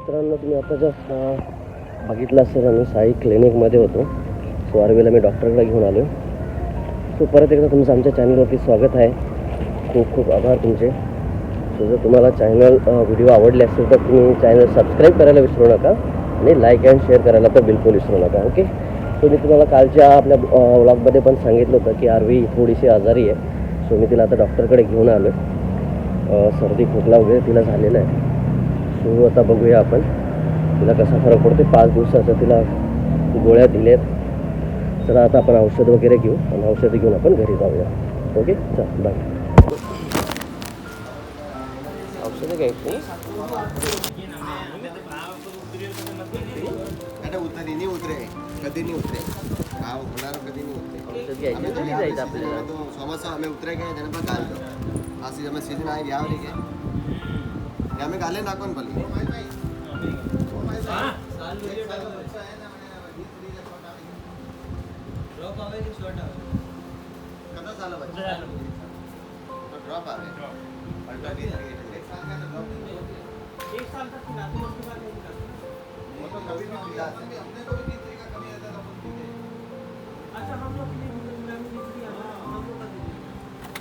मित्रांनो तुम्ही आता जस्ट बघितलं असेल आम्ही साई क्लिनिकमध्ये होतो. सो आरवीला मी डॉक्टरकडे घेऊन आलो सो परत एकदा तुमचं आमच्या चॅनलवरती स्वागत आहे. खूप खूप आभार तुमचे. सो जर तुम्हाला चॅनल व्हिडिओ आवडले असेल तर तुम्ही चॅनल सबस्क्राईब करायला विसरू नका आणि लाईक अँड शेअर करायला तर बिलकुल विसरू नका ओके? सो मी तुम्हाला कालच्या आपल्या व्लॉगमध्ये पण सांगितलं होतं की आरवी थोडीशी आजारी आहे. सो मी तिला आता डॉक्टरकडे घेऊन आलो सर्दी खोकला वगैरे तिला झालेला आहे. सो आता बघूया आपण तिला कसा फरक पडतो पाच दिवसाचा तिला गोळ्या दिल्यात चला आता आपण औषध वगैरे घेऊ आणि औषधं घेऊन आपण घरी जाऊया ओके चल बाय औषधं घ्यायची उतरी नहीं उतरे कभी नहीं उतरे हाँ उतरणार कभी नहीं उतरे औषध घ्यायची कधी जायचं आपल्याला तो सोमवार हमें उतरे गए जन पर काल आ सी हमें सीजन आए गया नहीं गए या हमें गाले नाकोन पली कदा झालं बच्चा तो ड्रॉप आ रहे अल्ट्रा डी वो तो कभी भी हमने को? भी तीन तरीका कमी आता था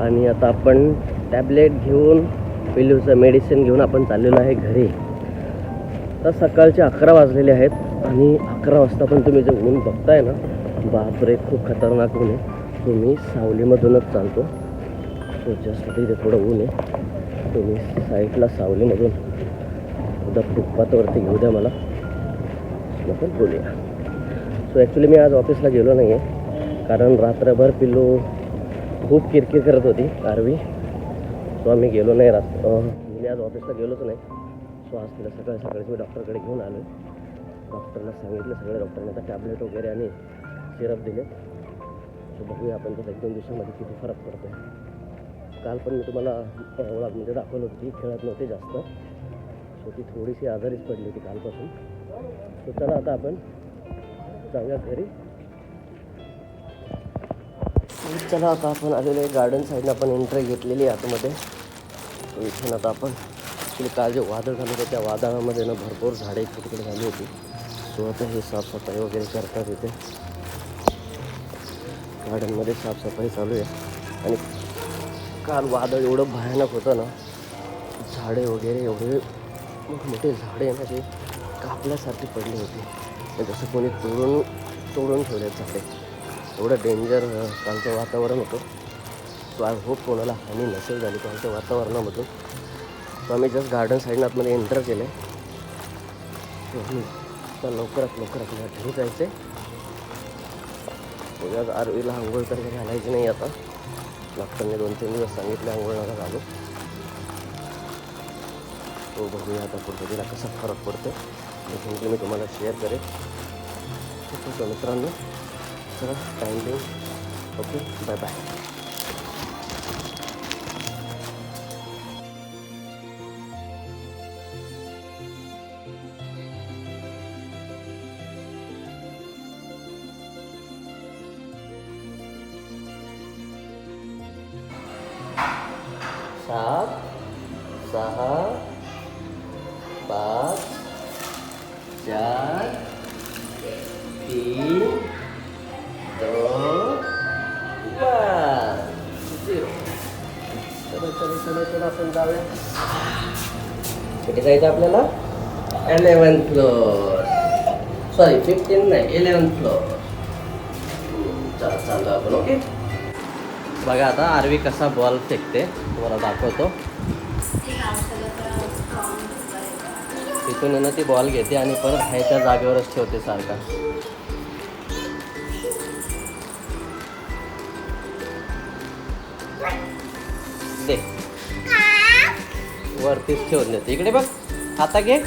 आणि आता आपण टॅबलेट घेऊन पिल्लूचं मेडिसिन घेऊन आपण चाललेलो आहे घरी. तर सकाळचे अकरा वाजलेले आहेत आणि अकरा वाजता पण तुम्ही जे ऊन बघताय ना बापरे खूप खतरनाक ऊन आहे. तुम्ही मी सावलीमधूनच चालतो. सो जस्ट इथे थोडं ऊन आहे. तुम्ही साईडला सावलीमधून उद्या फुटपाथवरती घेऊ द्या मला. आपण बोलूया. सो ॲक्च्युली मी आज ऑफिसला गेलो नाही आहे कारण रात्रभर पिल्लू खूप किरकिर करत होती आरवी. सो आम्ही गेलो नाही रात. मी आज ऑफिसला गेलोच नाही. सो आज तिला सकाळी सकाळीच मी डॉक्टरकडे घेऊन आलो. डॉक्टरला सांगितलं सगळ्या डॉक्टरने आता टॅबलेट वगैरे आणि सिरप दिले सो बघूया आपण त्याचा एक दोन दिवसामध्ये किती फरक पडतो काल पण मी तुम्हाला म्हणजे दाखवलं होतं ती खेळत नव्हते जास्त. सो ती थोडीशी आजारीच पडली होती कालपासून. सो चला आता आपण जाऊया घरी चला आता आपण आलेलो आहे गार्डन साईडनं आपण एंट्री घेतलेली आहे आतमध्ये. इथून आता आपण तिकडे काल जे वादळ झालं होतं. त्या वादळामध्ये ना भरपूर झाडे तिकडे झाली होती. सो आता हे साफसफाई वगैरे करतात इथे. गार्डनमध्ये साफसफाई चालू आहे. आणि काल वादळ एवढं भयानक होतं ना झाडे वगैरे एवढे मोठे झाडे आहे ना ते कापल्यासारखी पडले होते. जसं कोणी तोडून तोडून ठेवले झाडे. एवढं डेंजर कालचं वातावरण होतं. सो आय होप कोणाला हानी नसेल झाली कालच्या वातावरणामधून. सो आम्ही जस्ट गार्डन साईडनं आतमध्ये एंटर केलं आहे सो लवकरात लवकर आपल्याला घरी जायचं आहे उद्या आरवीला आंघोळ तर काही घालायची नाही आता. डॉक्टरने दोन तीन दिवस सांगितले आंघोळ नका घालू. तो बघूया आता पुढच्या तिला कसा फरक पडतो मी तुम्हाला शेअर करेन. ठीक आहे मित्रांनो चला टाइम ओके बाय बाय सात सहा पाच चार तीन आपण जाऊया कुठे जायचं आपल्याला एलेवन फ्लोअर सॉरी फिफ्टीन नाही इलेवन फ्लोअर चालू आपण ओके बघा आता आरवी कसा बॉल फेकते तुम्हाला दाखवतो तिथून येणं ती बॉल घेते आणि परत ह्याच्या जागेवरच ठेवते सारखा वरतीच ठेवून देते. इकडे बघ. आता घे.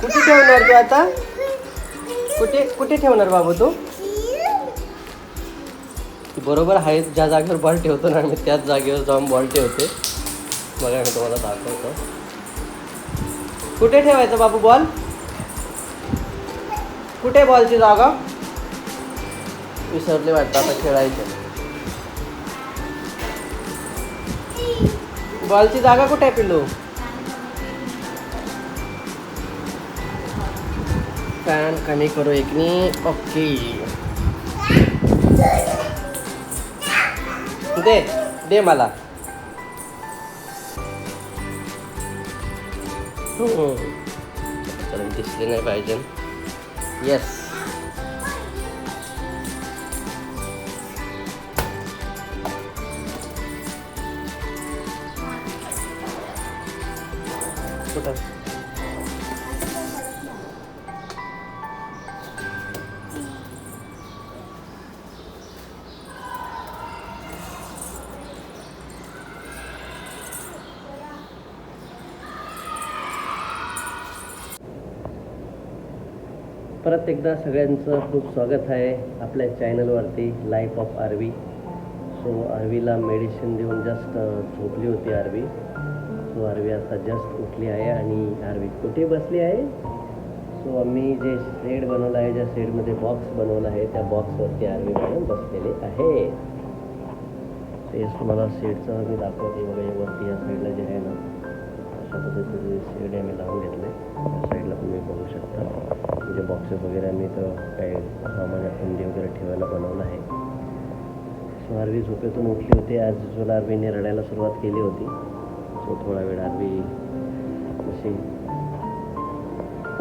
कुठे ठेवणार तू आता? कुठे कुठे ठेवणार बाबू तू? बरोबर आहे ज्या जागेवर बॉल ठेवतो ना मी त्याच जागेवर जाऊन बॉल ठेवते. बघा मी तुम्हाला दाखवतो. कुठे ठेवायचा बाबू बॉल कुठे बॉलची जागा? विसरले वाटतं आता खेळायचं. बॉलची जागा कुठे आहे पिल्लू? फॅन कमी करू एकनी ओके. दे दे मला. हम्म. चला दिसले नाही पाहिजे येस कुठं परत एकदा सगळ्यांचं खूप स्वागत आहे आपल्या चॅनलवरती लाईफ ऑफ आरवी सो आरवीला मेडिसिन देऊन जस्ट झोपली होती आरवी सो आरवी आता जस्ट उठली आहे आणि आरवी कुठे बसली आहे? सो आम्ही जे शेड बनवलं आहे ज्या शेडमध्ये बॉक्स बनवला आहे त्या बॉक्सवरती आरवी मॅडम बसलेले आहे. तेच तुम्हाला शेडचं मी दाखवते वगैरे वरती या साईडला जे आहे ना. अशा पद्धतीचे शेड आम्ही लावून घेतले त्या साईडला तुम्ही बघू शकता. म्हणजे बॉक्सेस वगैरे आम्ही तर काही सामान कुंडी वगैरे ठेवायला बनवलं आहे. सो आरवी झोपेतून उठली होती. आज जुला आरवीने रडायला सुरुवात केली होती. सो थोडा वेळ आरवी अशी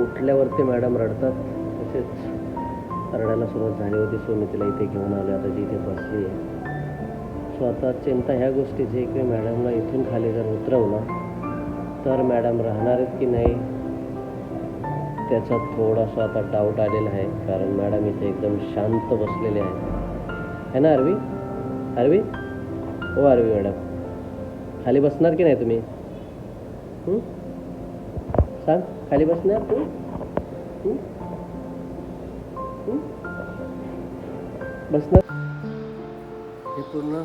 उठल्यावरती मॅडम रडतात. तसेच रडायला सुरुवात झाली होती. सो मी तिला इथे घेऊन आलो आता जी इथे बसली आहे सो आता चिंता ह्या गोष्टीची की मॅडमला इथून खाली जर उतरवलं तर मॅडम. राहणार आहेत की नाही? त्याचा थोडासा आता डाऊट आलेला आहे. कारण मॅडम इथे एकदम शांत बसलेले आहे है ना अरवी? अरवी? हो अरवी मॅडम. खाली बसणार की नाही तुम्ही? सांग खाली बसणार तू? बसणार? हे पूर्ण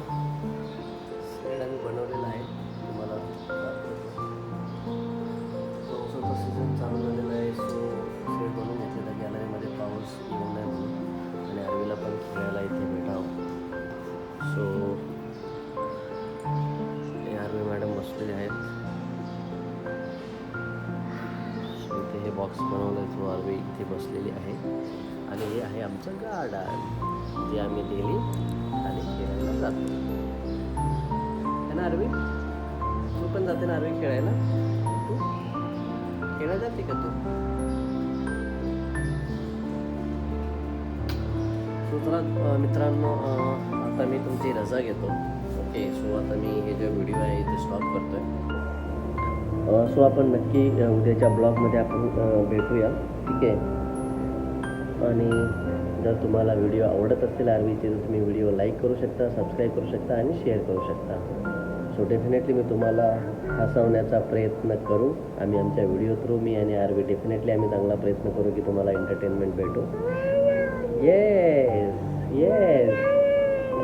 बॉक्स बनवलं जो आरवी इथे बसलेली आहे आणि हे आहे आमचं गार्डन जे आम्ही डेली आणि खेळायला जातो. है ना अरवी तू पण जाते ना अरवी खेळायला? तू? खेळायला जाते का तू? तुला मित्रांनो आता मी तुमची रजा घेतो. ओके सो आता मी हे जे व्हिडिओ आहे ते स्टॉप आहे सो आपण नक्की उद्याच्या ब्लॉगमध्ये आपण भेटूया. ठीक आहे? आणि जर तुम्हाला व्हिडिओ आवडत असतील आरवीचे तर तुम्ही व्हिडिओ लाईक करू शकता सबस्क्राईब करू शकता आणि शेअर करू शकता. सो डेफिनेटली मी तुम्हाला हसवण्याचा प्रयत्न करू. आम्ही आमच्या व्हिडिओ थ्रू मी आणि आरवी डेफिनेटली आम्ही चांगला प्रयत्न करू की तुम्हाला एंटरटेनमेंट भेटू. Yes yes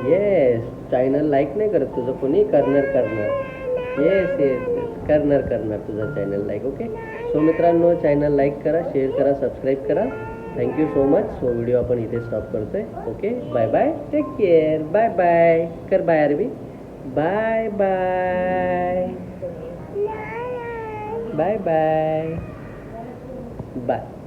yes channel like नाही करत तुझं कोणी करणार करणार. येस येस करणार करणार तुझा चॅनल लाईक ओके सो मित्रांनो चॅनल लाईक करा शेअर करा सबस्क्राईब करा. Thank you so much so video आपण इथे स्टॉप करतोय okay bye bye take care bye bye कर bye Aarvi bye bye bye bye bye